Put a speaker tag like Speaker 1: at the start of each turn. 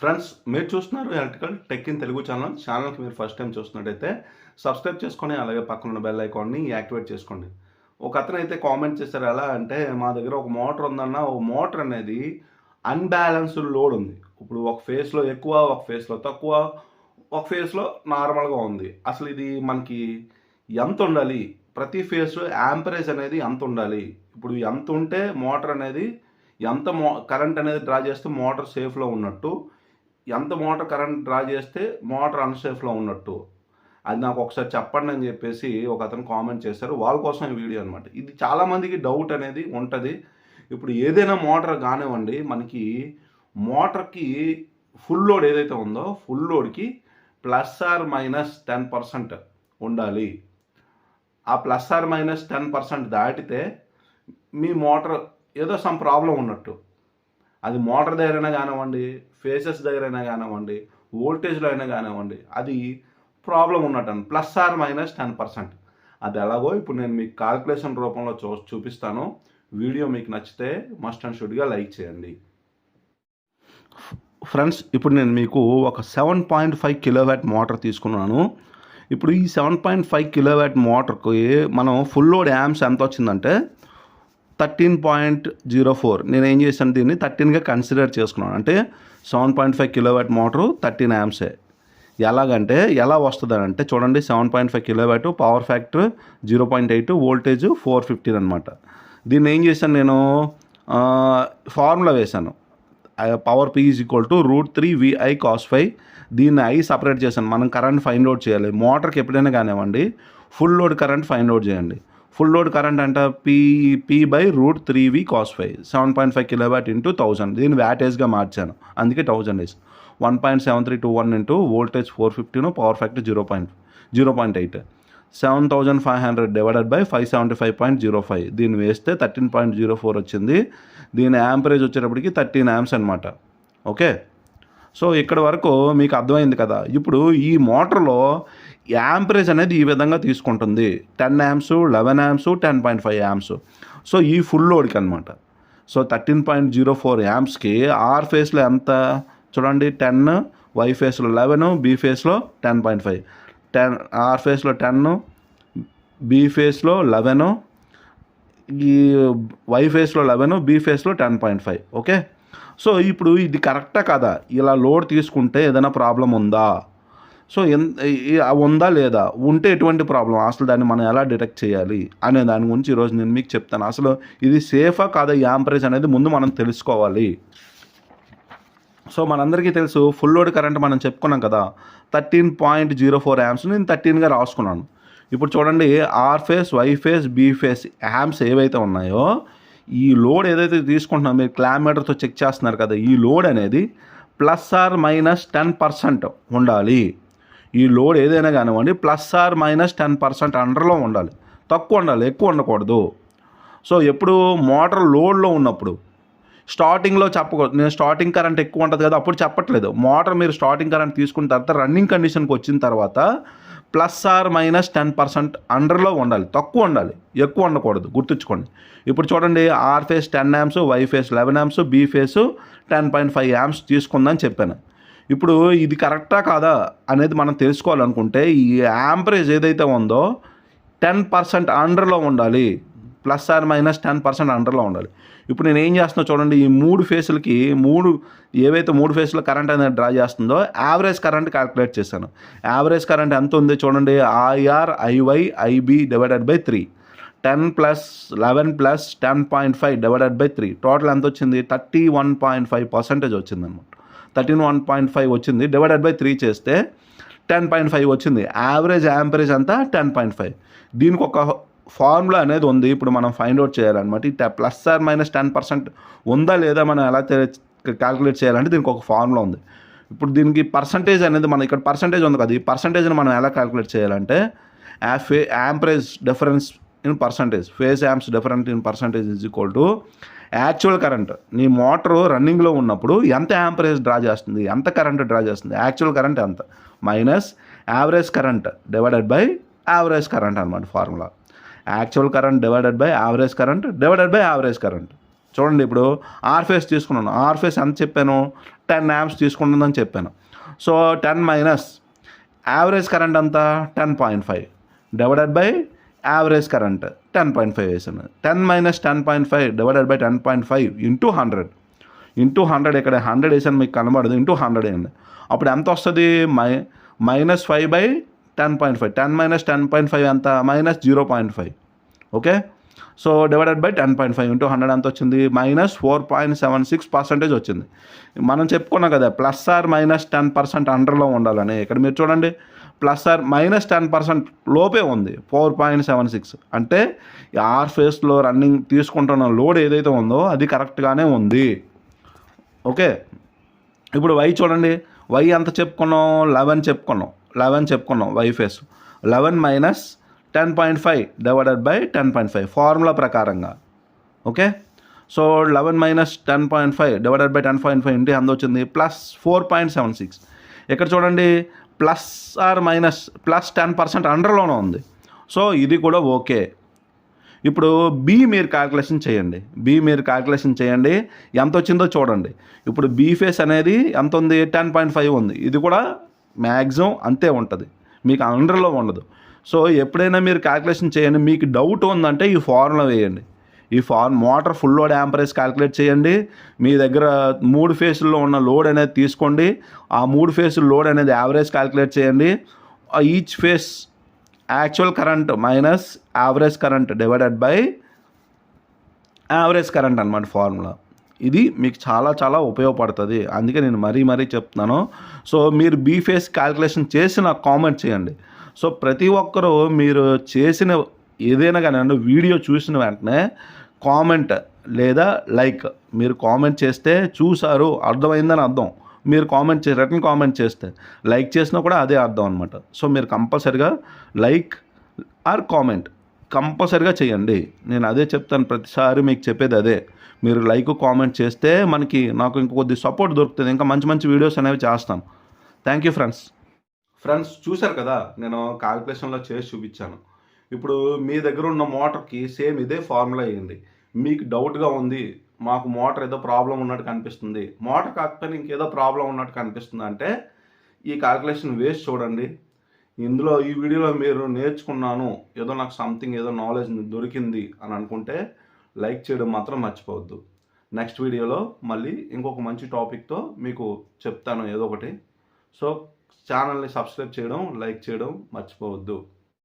Speaker 1: Friends మీరు చూస్తున్నారు electrical tech in Telugu channel. ఛానల్కి మీరు ఫస్ట్ టైం చూస్తున్నట్టయితే సబ్స్క్రైబ్ చేసుకొని అలాగే పక్కన ఉన్న బెల్ ఐకాన్ని యాక్టివేట్ చేసుకోండి. ఒక అతను అయితే కామెంట్ చేశారు ఎలా అంటే మా దగ్గర ఒక మోటార్ ఉందన్న ఒక మోటార్ అనేది అన్బ్యాలెన్స్డ్ లోడ్ ఉంది. ఇప్పుడు ఒక ఫేస్లో ఎక్కువ ఒక ఫేస్లో తక్కువ ఒక ఫేస్లో నార్మల్గా ఉంది. అసలు ఇది మనకి ఎంత ఉండాలి? ప్రతి ఫేస్లో యాంపరేజ్ అనేది ఎంత ఉండాలి? ఇప్పుడు ఎంత ఉంటే మోటార్ అనేది ఎంత మో కరెంట్ అనేది డ్రా చేస్తే మోటార్ సేఫ్లో ఉన్నట్టు ఎంత మోటార్ కరెంట్ డ్రా చేస్తే మోటార్ అన్సేఫ్లో ఉన్నట్టు. అది నాకు ఒకసారి చెప్పండి అని చెప్పేసి ఒక అతను కామెంట్ చేశారు. వాళ్ళ కోసం వీడియో అనమాట ఇది చాలామందికి డౌట్ అనేది ఉంటుంది. ఇప్పుడు ఏదైనా మోటార్ కానివ్వండి మనకి మోటార్కి ఫుల్ లోడ్ ఏదైతే ఉందో full లోడ్కి plus or minus ten percent ఉండాలి. ఆ plus or minus ten percent దాటితే మీ మోటార్ ఏదో సమ్ ప్రాబ్లం ఉన్నట్టు. అది మోటార్ దగ్గరైనా కానివ్వండి ఫేసెస్ దగ్గరైనా కానివ్వండి వోల్టేజ్లో అయినా కానివ్వండి అది ప్రాబ్లం ఉన్నట్టు plus or minus ten percent. అది ఎలాగో ఇప్పుడు నేను మీకు కాల్కులేషన్ రూపంలో చూ చూపిస్తాను. వీడియో మీకు నచ్చితే మస్ట్ అండ్ షుడ్గా లైక్ చేయండి. ఫ్రెండ్స్ ఇప్పుడు నేను మీకు ఒక seven point five kilowatt motor తీసుకున్నాను. ఇప్పుడు ఈ సెవెన్ పాయింట్ ఫైవ్ కిలోవాట్ మోటార్కి మనం ఫుల్ లోడ్ యామ్స్ ఎంత వచ్చిందంటే థర్టీన్ పాయింట్ జీరో ఫోర్. నేను ఏం చేశాను దీన్ని? థర్టీన్గా కన్సిడర్ చేసుకున్నాను. అంటే seven point five kilowatt motor thirteen యామ్సే ఎలాగంటే ఎలా వస్తుంది అంటే చూడండి seven point five kilowatt power factor zero point eight voltage four fifteen అనమాట దీన్ని ఏం చేశాను నేను? ఫార్ములా వేశాను. Power P is equal to root three VI cos five దీన్ని ఐ సపరేట్ చేశాను. మనం కరెంట్ ఫైండ్ అవుట్ చేయాలి. మోటార్కి ఎప్పుడైనా కానివ్వండి full load current find out చేయండి. ఫుల్ లోడ్ కరెంట్ అంటే. P P by root three V cos five seven point five kilowatt into thousand దీన్ని వ్యాటేజ్గా మార్చాను. అందుకే థౌసండ్ వేసి one point seven three two one into voltage four fifteen power factor zero point zero point eight seven thousand five hundred divided by five seventy five point zero five దీన్ని వేస్తే thirteen point zero four వచ్చింది. దీని amperage వచ్చేటప్పటికి thirteen amps అనమాట okay so ఇక్కడ వరకు మీకు అర్థమైంది కదా. ఇప్పుడు ఈ మోటార్లో యాంపరేజ్ అనేది ఈ విధంగా తీసుకుంటుంది. Ten amps eleven amps ten point five amps so ఈ ఫుల్ లోడ్కి అనమాట so thirteen point zero four యామ్స్కి R ఫేస్లో ఎంత? చూడండి టెన్ వై ఫేస్లో లెవెన్ బి ఫేస్లో ten point five. Ten R ఫేస్లో టెన్ బి ఫేస్లో లెవెన్ ఈ వై ఫేస్లో లెవెన్ బి ఫేస్లో ten point five. Okay? So ఇప్పుడు ఇది కరెక్టా కదా? ఇలా లోడ్ తీసుకుంటే ఏదైనా ప్రాబ్లం ఉందా? సో ఎన్ ఉందా లేదా? ఉంటే ఎటువంటి ప్రాబ్లం? అసలు దాన్ని మనం ఎలా డిటెక్ట్ చేయాలి? అనే దాని గురించి ఈరోజు నేను మీకు చెప్తాను. అసలు ఇది సేఫా కాదా యాంపరేజ్ అనేది ముందు మనం తెలుసుకోవాలి. సో మనందరికీ తెలుసు ఫుల్ లోడ్ కరెంట్ మనం చెప్పుకున్నాం కదా thirteen point zero four amps నేను థర్టీన్గా రాసుకున్నాను. ఇప్పుడు చూడండి R phase Y phase B phase amps ఏవైతే ఉన్నాయో ఈ లోడ్ ఏదైతే తీసుకుంటున్నామో మీరు క్లామీటర్తో చెక్ చేస్తున్నారు కదా ఈ లోడ్ అనేది plus or minus ten percent ఉండాలి. ఈ లోడ్ ఏదైనా కానివ్వండి plus or minus ten percent అండర్లో ఉండాలి. తక్కువ ఉండాలి ఎక్కువ ఉండకూడదు. సో ఎప్పుడు మోటార్ లోడ్లో ఉన్నప్పుడు స్టార్టింగ్లో చెప్పకూడదు నేను స్టార్టింగ్ కరెంట్ ఎక్కువ ఉంటుంది కదా అప్పుడు చెప్పట్లేదు. మోటార్ మీరు స్టార్టింగ్ కరెంట్ తీసుకున్న తర్వాత రన్నింగ్ కండిషన్కి వచ్చిన తర్వాత plus or minus ten percent అండర్లో ఉండాలి. తక్కువ ఉండాలి ఎక్కువ ఉండకూడదు గుర్తుంచుకోండి. ఇప్పుడు చూడండి R phase ten amps Y phase eleven amps B phase ten point five amps తీసుకుందని చెప్పాను. ఇప్పుడు ఇది కరెక్టా కాదా అనేది మనం తెలుసుకోవాలనుకుంటే ఈ యాంపరేజ్ ఏదైతే ఉందో టెన్ పర్సెంట్ అండర్లో ఉండాలి. Plus or minus ten percent అండర్లో ఉండాలి. ఇప్పుడు నేను ఏం చేస్తున్నా చూడండి ఈ మూడు ఫేసులకి మూడు ఏవైతే మూడు ఫేస్లో కరెంట్ అనేది డ్రా చేస్తుందో యావరేజ్ కరెంట్ క్యాలిక్యులేట్ చేశాను. యావరేజ్ కరెంట్ ఎంత ఉంది చూడండి IR IY IB divided by three. Ten plus eleven plus ten point five divided by three. Total ఎంత వచ్చింది? Thirty one point five percentage వచ్చింది అనమాట థర్టీన్ వన్ పాయింట్ ఫైవ్ వచ్చింది divided by three చేస్తే ten point five వచ్చింది. Average amperage అంతా ten point five. దీనికి ఒక ఫార్ములా అనేది ఉంది ఇప్పుడు మనం ఫైండ్ అవుట్ చేయాలన్నమాట. ఈ plus or minus ten percent ఉందా లేదా మనం ఎలా క్యాలిక్యులేట్ చేయాలంటే దీనికి ఒక ఫార్ములా ఉంది. ఇప్పుడు దీనికి పర్సంటేజ్ అనేది మన ఇక్కడ పర్సంటేజ్ ఉంది కదా ఈ పర్సంటేజ్ని మనం ఎలా క్యాలిక్యులేట్ చేయాలంటే యాఫే amperage difference in percentage phase amps different in percentage is equal to actual current నీ మోటారు రన్నింగ్లో ఉన్నప్పుడు ఎంత యాంపరేజ్ డ్రా చేస్తుంది? ఎంత కరెంట్ డ్రా చేస్తుంది? యాక్చువల్ కరెంట్ ఎంత? Minus average current divided by average current అనమాట formula actual current divided by average current divided by average current చూడండి ఇప్పుడు ఆర్ఫేస్ తీసుకున్నాను. ఆర్ఫేస్ ఎంత చెప్పాను? టెన్ యాంప్స్ తీసుకుంటుందని చెప్పాను. So ten minus average current అంతా ten point five divided by average current ten point five వేసాను ten minus ten point five divided by ten point five into hundred into hundred ఇక్కడ hundred వేసాను మీకు కనబడదు. Into hundred వేయండి అప్పుడు ఎంత వస్తుంది? My minus five by ten point five ten minus ten point five ఎంత? Minus zero point five okay so divided by ten point five into hundred ఎంత వచ్చింది? Minus four point seven six percentage వచ్చింది. మనం చెప్పుకున్నాం కదా plus or minus ten percent అండర్లో ఉండాలని. ఇక్కడ మీరు చూడండి. Plus or minus ten percent లోపే ఉంది. Four point seven six. అంటే ఆర్ ఫేస్లో రన్నింగ్ తీసుకుంటున్న లోడ్ ఏదైతే ఉందో అది కరెక్ట్గానే ఉంది. ఓకే? ఇప్పుడు వై చూడండి. వై ఎంత చెప్పుకున్నాం? లెవెన్ చెప్పుకున్నాం. లెవెన్ చెప్పుకున్నాం Y phase. Eleven minus ten point five divided by ten point five. Formula ప్రకారంగా. Okay? So eleven minus ten point five divided by ten point five into ఎంత వచ్చింది? Plus four point seven six. ఇక్కడ చూడండి. Plus or minus plus ten percent అండర్లోనే ఉంది. So ఇది కూడా okay. ఇప్పుడు B మీరు క్యాల్కులేషన్ చేయండి. బి మీరు క్యాల్కులేషన్ చేయండి. ఎంత వచ్చిందో చూడండి. ఇప్పుడు బీ ఫేస్ అనేది ఎంత ఉంది? టెన్ పాయింట్ ఫైవ్ ఉంది. ఇది కూడా మ్యాక్సిమం అంతే ఉంటుంది. మీకు అండర్లో ఉండదు. సో ఎప్పుడైనా మీరు క్యాల్కులేషన్ చేయండి. మీకు డౌట్ ఉందంటే ఈ ఫార్ములా వేయండి. ఈ farm motor full load amperage calculate చేయండి. మీ దగ్గర మూడు ఫేజ్లో ఉన్న లోడ్ అనేది తీసుకోండి. ఆ మూడు ఫేసుల లోడ్ అనేది యావరేజ్ క్యాలిక్యులేట్ చేయండి. Each phase actual current minus average current divided by average current అనమాట ఫార్ములా. ఇది మీకు చాలా చాలా ఉపయోగపడుతుంది. అందుకే నేను మరీ మరీ చెప్తున్నాను. సో మీరు బీ ఫేస్ క్యాల్కులేషన్ చేసి నాకు కామెంట్ చేయండి. సో ప్రతి ఒక్కరూ మీరు చేసిన ఏదైనా కానీ వీడియో చూసిన వెంటనే కామెంట్ లేదా లైక్ మీరు కామెంట్ చేస్తే చూసారు అర్థమైందని అర్థం. మీరు కామెంట్ చే రిటర్న్ కామెంట్ చేస్తే లైక్ చేసినా కూడా అదే అర్థం అనమాట సో మీరు కంపల్సరిగా లైక్ ఆర్ కామెంట్. కంపల్సరిగా చేయండి. నేను అదే చెప్తాను ప్రతిసారి మీకు చెప్పేది అదే. మీరు లైక్ కామెంట్ చేస్తే మనకి నాకు ఇంకొద్ది సపోర్ట్ దొరుకుతుంది. ఇంకా మంచి మంచి వీడియోస్ అనేవి చేస్తాను. Thank you friends. ఫ్రెండ్స్ చూశారు కదా నేను కాలిక్యులేషన్లో చేసి చూపించాను. ఇప్పుడు మీ దగ్గర ఉన్న మోటార్కి సేమ్ ఇదే ఫార్ములా అయ్యింది. మీకు డౌట్గా ఉంది మాకు మోటార్ ఏదో ప్రాబ్లం ఉన్నట్టు కనిపిస్తుంది. మోటార్ కాకపోయినా ఇంకేదో ప్రాబ్లం ఉన్నట్టు కనిపిస్తుంది అంటే ఈ క్యాల్కులేషన్ వేసి చూడండి. ఇందులో ఈ వీడియోలో మీరు నేర్చుకున్నాను ఏదో నాకు సంథింగ్ ఏదో నాలెడ్జ్ దొరికింది అని అనుకుంటే లైక్ చేయడం మాత్రం మర్చిపోవద్దు. నెక్స్ట్ వీడియోలో మళ్ళీ ఇంకొక మంచి టాపిక్తో మీకు చెప్తాను ఏదో ఒకటి. సో ఛానల్ని సబ్స్క్రైబ్ చేయడం లైక్ చేయడం మర్చిపోవద్దు.